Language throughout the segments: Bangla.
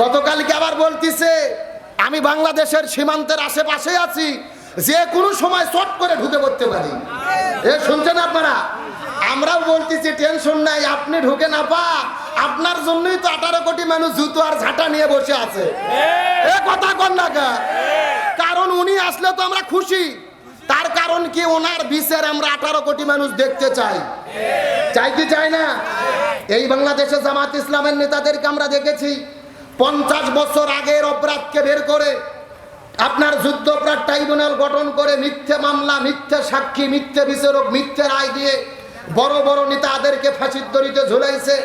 গতকালকে আবার বলতিছে, আমি বাংলাদেশের সীমান্তের আশেপাশে আছি, যে কোনো সময় চট করে ঢুকে পড়তে পারি। এ, শুনছেন আপনারা? আমরাও বলতেছি, টেনশন নাই, আপনি ঢুকে না পা, আপনার জন্যই তো আঠারো কোটি মানুষ জুতো আর ঝাঁটা নিয়ে বসে আছে। এ, কথা কন না? কারণ উনি আসলে তো আমরা খুশি। তার কারণ কি, ওনার বিচার আমরা আঠারো কোটি মানুষ দেখতে চাই। চাই কি চাই না? এই বাংলাদেশে জামাত ইসলামের নেতাদেরকে আমরা দেখেছি। পঞ্চাশ বছর আগের অপরাধকে বের করে আপনার যুদ্ধপরাধ ট্রাইব্যুনাল গঠন করে মিথ্যে মামলা, মিথ্যে সাক্ষী, মিথ্যে বিচারক, মিথ্যে রায় দিয়ে বড় বড় নেতাদেরকে ফাঁসির দড়িতে ঝুলাইছে।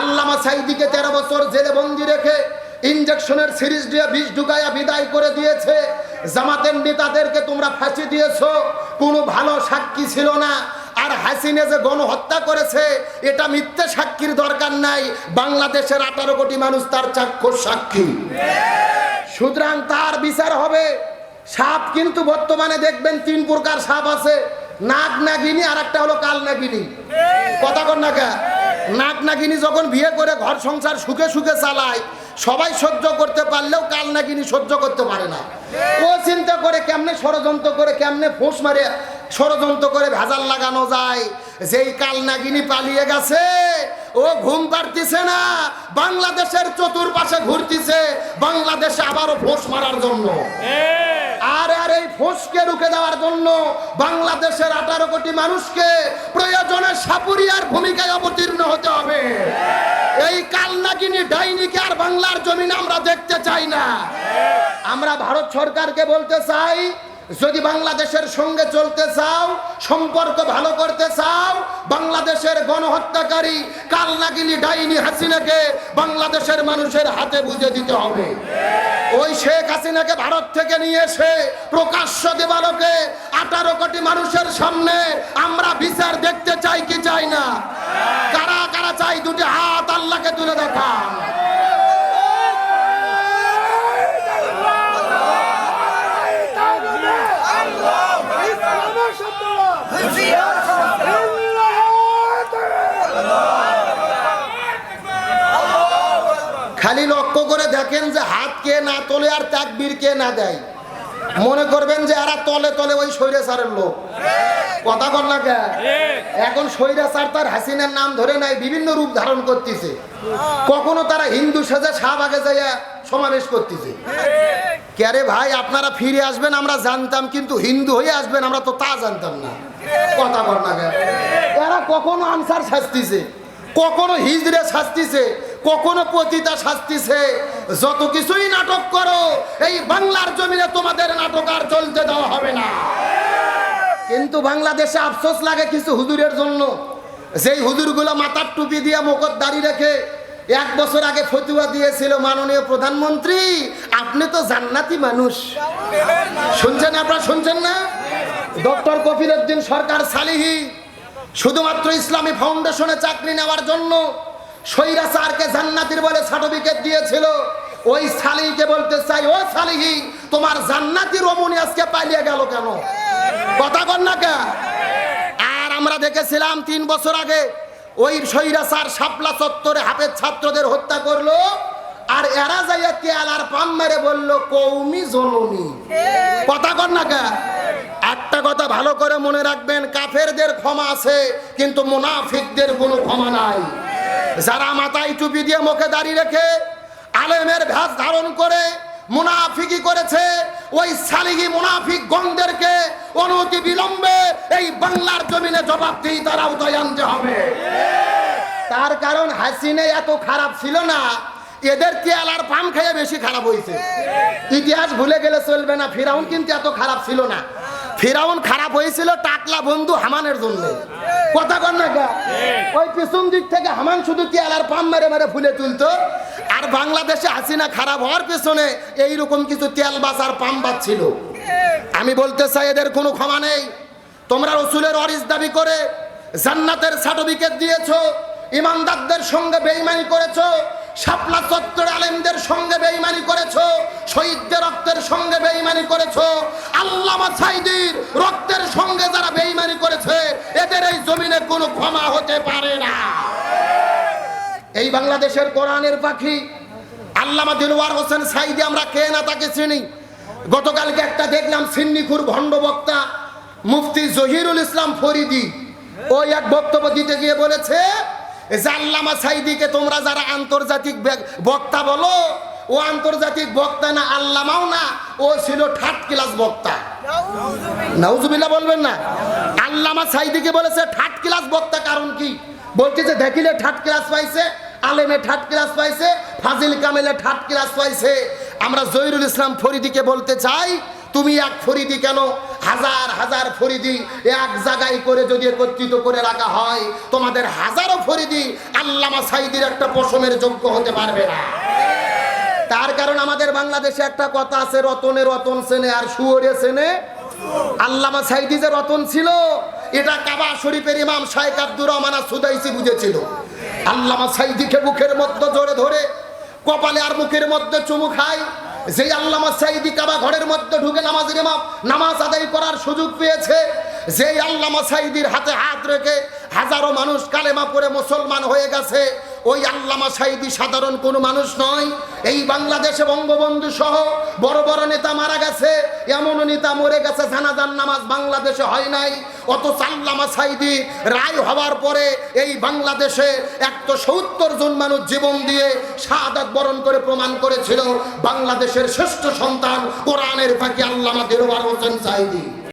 আল্লামা সাইদিকে তেরো বছর জেলে বন্দি রেখে ইঞ্জেকশনের সিরিজ দিয়ে বিষ ঢুকাইয়া বিদায় করে দিয়েছে। জামাতের নেতাদেরকে তোমরা ফাঁসি দিয়েছ। কোনো ভালো সাক্ষী ছিল না। আর হাসিনে যে গণহত্যা করেছে, এটা মিথ্যে সাক্ষীর দরকার নাই। বাংলাদেশের আঠারো কোটি মানুষ তার চাক্ষুষ সাক্ষী। সুতরাং তার বিচার হবে। সাপ কিন্তু বর্তমানে দেখবেন তিন প্রকার সাপ আছে। নাগ নাগিনী আর একটা হলো কাল নাগিনী। কথা কর না কা? নাগ নাগিনী যখন বিয়ে করে ঘর সংসার সুখে সুখে চালায়, সবাই সহ্য করতে পারলেও কাল নাগিনী সহ্য করতে পারে না। ও চিন্তা করে কেমনে ষড়যন্ত্র করে, কেমনে ফোঁস মারে। ষড়যন্ত্র করে ভেজাল লাগানো যায়। যেই কাল নাগিনী পালিয়ে গেছে, ও ঘুম পারতিছে না, বাংলাদেশের চতুর্পাশে ঘুরতিছে, বাংলাদেশে আবারও ফোঁস মারার জন্য। আর আর, এই ফোঁসকে রুখে দেওয়ার জন্য বাংলাদেশের আঠারো কোটি মানুষকে প্রয়োজনে সাপুরিয়ার ভূমিকায় অবতীর্ণ হতে হবে। এই কালনাগিনী ডাইনিকে আর বাংলার জমিন আমরা দেখতে চাই না। আমরা ভারত সরকারকে বলতে চাই যদি বাংলাদেশের সঙ্গে চলতে চাও, সম্পর্ক ভালো করতে চাও, বাংলাদেশের গণহত্যাকারী কালনাগিনী ডাইনি হাসিনাকে বাংলাদেশের মানুষের হাতে বুঝে দিতে হবে। ওই শেখ হাসিনাকে ভারত থেকে নিয়ে এসে প্রকাশ্য দেবালোকে আঠারো কোটি মানুষের সামনে আমরা বিচার দেখতে চাই কি চাই না? কারা কারা চাই দুটি হাত আল্লাহকে তুলে দেখান। খালি লক্ষ্য করে দেখেন যে হাত কে না তোলে আর তাকবীর কে না দেয়। মনে করবেন যে এরা তলে তলে ওই স্বৈরাচারের লোক। কথা কর না কে? এখন স্বৈরাচার তার হাসিনার নাম ধরে নাই, বিভিন্ন রূপ ধারণ করতেছে। কখনো তারা হিন্দু সেজে শাহবাগে যাইয়া সমাবেশ করতেছে। ক্যারে ভাই, আপনারা ফিরে আসবেন, আমরা জানতাম, কিন্তু হিন্দু হয়ে আসবেন, আমরা তো তা জানতাম না। কথা কর না এরা কখনো আনসার শাস্তিছে, কখনো হিজড়ে শাস্তিছে কখনো পতিতা শাস্তিছে যত কিছুই নাটক করো, এই বাংলার জমিনে তোমাদের নাটক আর চলতে দেওয়া হবে না। কিন্তু বাংলাদেশে আফসোস লাগে কিছু হুজুরের জন্য। যেই হুজুরগুলো মাথার টুপি দিয়ে মুখত দাঁড়িয়ে রেখে এক বছর আগে ফতুয়া দিয়েছিল মাননীয় প্রধানমন্ত্রী, আপনি তো জান্নাতি মানুষ। শুনছেন আপনারা, শুনছেন না? ডক্টর কফিরুদ্দিন সরকার সালিহি, শুধুমাত্র ইসলামী ফাউন্ডেশনে চাকরি নেওয়ার জন্য সৈরাচারকে জান্নাতির বলে সার্টিফিকেট দিয়েছিল। ওই সালিহিকে বলতে চাই, ও সালিহি তোমার জান্নাতি রমণী আজকে পালিয়ে গেল কেন? কথা কর না কে আর আমরা দেখেছিলাম তিন বছর আগে ওই সৈরাচার শাপলা চত্বরে হাফের ছাত্রদের হত্যা করল, আর এরা যাইয়া তেল আর পাম মেরে বলল, কৌমি জননী। কথা কর না কে একটা কথা ভালো করে মনে রাখবেন, কাফেরদের ক্ষমা আছে, কিন্তু মুনাফিকদের কোনো ক্ষমা নাই। যারা মাথায় টুপি দিয়ে মুখে দাঁড়িয়ে রেখে আলেমের ভ্যাস ধারণ করে মুনাফিকি করেছে, ওই সালিগি মুনাফিক গণদেরকে অনতি বিলম্বে এই বাংলার জমিনে জবাব দিয়ে তারা উদয় আনতে হবে। তার কারণ হাসিনে এত খারাপ ছিল না, এদের তেল আর পাম খেয়ে বেশি খারাপ হয়েছে। ইতিহাস ভুলে গেলে চলবে না, ফিরাউন কিন্তু এত খারাপ ছিল না। ফিরাউন খারাপ হয়েছিল টাকলা বন্ধু হামানের জন্য। কথা কর না গা। ওই পিছন দিক থেকে হামান শুধু তেল আর পাম মেরে মেরে ফুলে তুলতো। আর বাংলাদেশে হাসিনা খারাপ হওয়ার পেছনে এইরকম কিছু তেল বাস আর পাম বাচ্ছিল ছিল। আমি বলতে চাই এদের কোনো ক্ষমা নেই। তোমরা রসুলের অরিস দাবি করে জান্নাতের সার্টিফিকেট দিয়েছ ইমানদারদের সঙ্গে বেইমানি করেছ শাপলা চত্বর আলেমদের সঙ্গে বেইমানি করেছ, শহীদদের রক্তের সঙ্গে বেইমানি করেছ, আল্লামা সাইদির রক্তের সঙ্গে যারা বেইমানি করেছে, এদের এই জমিনে কোনো ক্ষমা হতে পারে না। এই বাংলাদেশের কোরআনের পাখি, আল্লামা দিলওয়ার হোসেন সাইদি, আমরা কে না তাকে চিনি। গতকালকে একটা দেখলাম সিন্নিকুর ভণ্ড বক্তা মুফতি জহিরুল ইসলাম ফরিদি ওই এক বক্তব্য দিতে গিয়ে বলেছে যে আল্লামা সাইদিকে তোমরা যারা আন্তর্জাতিক বক্তা বলো, ও আন্তর্জাতিক বক্তা না, আল্লামাও না, ও ছিল থার্ড ক্লাস বক্তা। নাউজুবিল্লাহ বলবেন না? আল্লামা সাইদিকে বলেছে, থার্ড ক্লাস বক্তা কারণ কি? বলছে যে, দেখিলে থার্ড ক্লাস পাইছে, আলেমে থার্ড ক্লাস পাইছে, ফাজিল কামেলে থার্ড ক্লাস পাইছে। আমরা জহিরুল ইসলাম ফরিদিকে বলতে চাই, তুমি এক ফরিদি কেন? হাজার হাজার ফরিদি এক জায়গায় করে যদি একত্রিত করে রাখা হয়, তোমাদের হাজারো ফরিদি আল্লামা সাইদির একটা পশমের যোগ্য হতে পারবে না। তার কারণ আমাদের বাংলাদেশে একটা কথা আছে, রতনে রতন সেনে আর শুয়োরে সেনে। আল্লামা সাইদি যে রতন ছিল, এটা কাবা শরীফের ইমাম শাইখ আব্দুর রহমান সুদাইসি বুঝেছিল। আল্লামা সাইদিকে মুখের মধ্যে জোরে ধরে, কপালে আর মুখের মধ্যে চুমু খায়। যেই আল্লামা সাইদি কাবা ঘরের মধ্যে ঢুকে নামাজের ইমাম, নামাজ আদায় করার সুযোগ পেয়েছে, যেই আল্লামা সাইদির হাতে হাত রেখে হাজারো মানুষ কালেমা পড়ে মুসলমান হয়ে গেছে, ওই আল্লামা সাইদি সাধারণ কোনো মানুষ নয়। এই বাংলাদেশে বঙ্গবন্ধু সহ বড় বড় নেতা মারা গেছে এমন নেতা মরে গেছে জানাজান নামাজ বাংলাদেশে হয় নাই। অত আল্লামা সাইদি রায় হওয়ার পরে এই বাংলাদেশে একশো সত্তর জন মানুষ জীবন দিয়ে শাহাদাত বরণ করে প্রমাণ করেছিল, বাংলাদেশের শ্রেষ্ঠ সন্তান কোরআনের ফাঁকি আল্লামা দেরোয়ার হোসেন সাইদি।